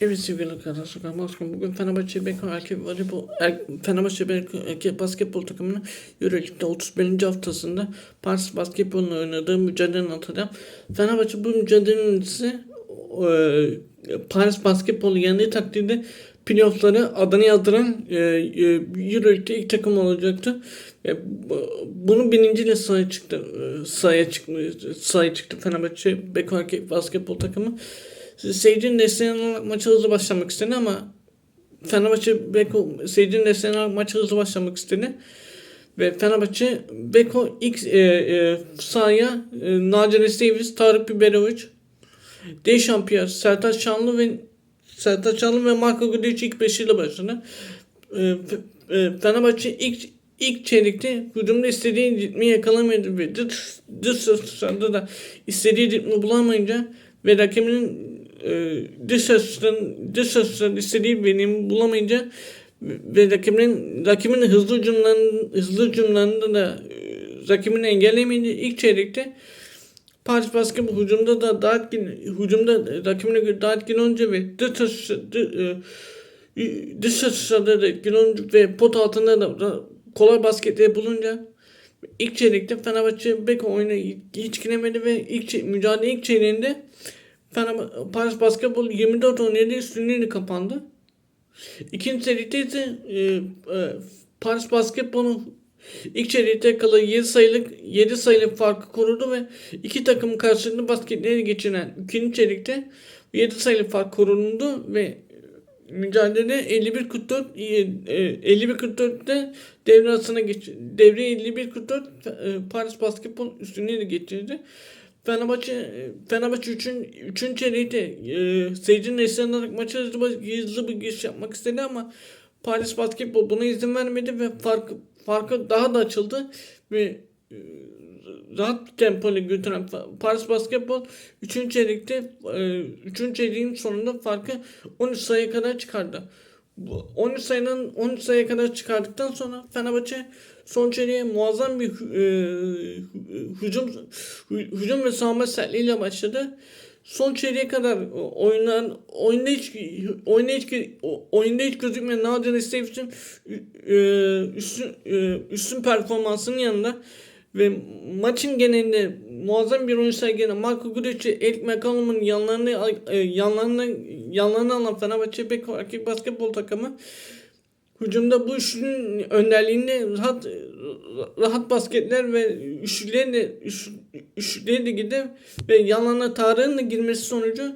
Evet sevgili arkadaşlar, Başkan bugün Fenerbahçe Beko erkek voleybol, er, Fenerbahçe Beko erkek basketbol takımının Euroleague'de 31. haftasında Paris Basketbol'un oynadığı mücadelenin atacağım. Fenerbahçe bu mücadelenin ise e, Paris Basketbol'u yendiği takdirde playoff'ları adını yazdıran e, e, ilk takım olacaktı. E, bu- bunu birinciyle sahaya çıktı. E, sahaya çıktı, sahaya çıktı Fenerbahçe Beko erkek basketbol takımı. Seyircinin desteğini alarak maça hızlı başlamak istedi ama Fenerbahçe Beko seyircinin desteğini alarak maça hızlı başlamak istedi. Ve Fenerbahçe Beko ilk e, e, sahaya e, Naci Davis, Tarık Biberovic, Deşan Pierre, Sertaç Şanlı ve Sertaç Şanlı ve Marco Gudic ilk beşiyle başladı. E, e, Fenerbahçe ilk ilk çeyrekte hücumda istediği ritmi yakalamadı ve dış, dış da istediği ritmi bulamayınca ve rakibinin e, dış satışların dış satışların istediği verimi bulamayınca ve rakibinin rakibinin hızlı hücumlarını hızlı hücumlarında da e, rakibini engelleyemeyince ilk çeyrekte Paris Basketbol hücumda da daha etkin, hücumda rakibine göre daha etkin olunca ve dış e, dış satışlarda da etkin olunca ve pot altında da kolay basketleri bulunca ilk çeyrekte Fenerbahçe Beko oyunu hiç giremedi ve ilk mücadele ilk çeyreğinde Paris Basketbol 24 17 üstünlüğüyle kapandı. İkinci çeyrekte ise e, e, Paris Basketbol'un ilk çeyrekte kalan 7 sayılık 7 sayılık farkı korudu ve iki takım karşılıklı basketleri geçiren ikinci çeyrekte 7 sayılık fark korundu ve mücadele 51-44 e, 51-44'te devre arasına geç devre 51-44 e, Paris Basketbol üstünlüğüyle geçirdi. Fenerbahçe e, Fenerbahçe 3'ün 3. çeyreğinde e, seyircinin eşlenilerek maça hızlı, bir giriş yapmak istedi ama Paris Basketbol buna izin vermedi ve fark farkı daha da açıldı ve e, rahat tempoyla götüren Paris Basketbol 3. çeyrekte 3. çeyreğin sonunda farkı 13 sayıya kadar çıkardı. Bu 13 sayının 13 sayıya kadar çıkardıktan sonra Fenerbahçe son çeyreğe muazzam bir e, hücum hü- hücum ve savunma sertliğiyle başladı. Son çeyreğe kadar oynanan oyunda hiç oyunda hiç oyunda hiç gözükmeyen Nadir Estevic'in üstün e, üstün performansının yanında ve maçın genelinde muazzam bir oyun sergilenen Marco Gudic'i, Eric McCollum'un yanlarını e, yanlarını yanlarını alan Fenerbahçe Beko erkek basketbol takımı hücumda bu üçlünün önderliğinde rahat rahat basketler ve üçlülerin de üç, üçlüleri de girdi ve yanlarına Tarık'ın da girmesi sonucu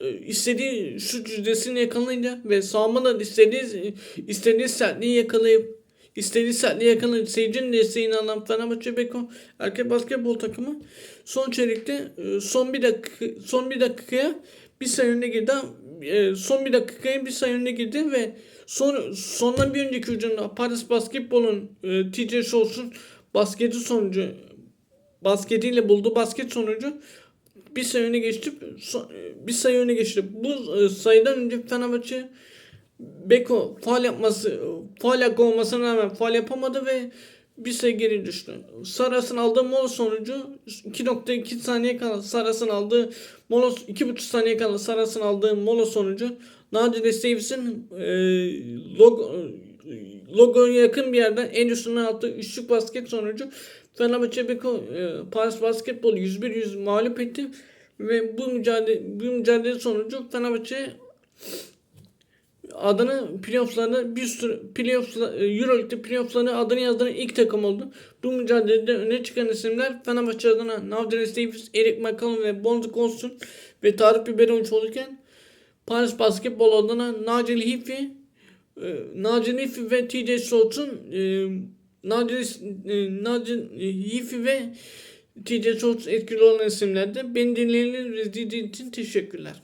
e, istediği şut yüzdesini yakalayınca ve savunmada istediği istediği sertliği yakalayıp istediği sertliği yakalayıp seyircinin desteğini alan Fenerbahçe Beko erkek basketbol takımı son çeyrekte e, son bir dakika son bir dakikaya bir sayı önüne girdi. E, Son bir dakikaya bir sayı girdi ve son sondan bir önceki hücumda Paris Basketbol'un e, TJ Schultz'un basketi sonucu basketiyle bulduğu basket sonucu bir sayı öne geçti. so- bir sayı öne geçti. Bu e, sayıdan önce Fenerbahçe Beko faal yapması faal olmasına rağmen faal yapamadı ve bir sayı geri düştü. Saras'ın aldığı mola sonucu 2.2 saniye kala Saras'ın aldığı mola 2.5 saniye kala Saras'ın aldığı mola sonucu Nadir Davis'in e, logo logoya yakın bir yerden en üstüne attığı üçlük basket sonucu Fenerbahçe Beko e, Paris Basketbol 101-100 mağlup etti ve bu mücadele bu mücadele sonucu Fenerbahçe adını playoff'larına bir sürü playoff Euroleague'de playoff'larına adını yazdıran ilk takım oldu. Bu mücadelede öne çıkan isimler Fenerbahçe adına Navderes Davis, Eric McCallum ve Bonzi Constant ve Tarık Biberovic olurken Paris Basketbol adına Nigel Hiffi, e, Hiffi ve TJ Schultz'un e, Nigel, e, ve TJ Schultz etkili olan isimlerdi. Beni izlediğiniz için teşekkürler.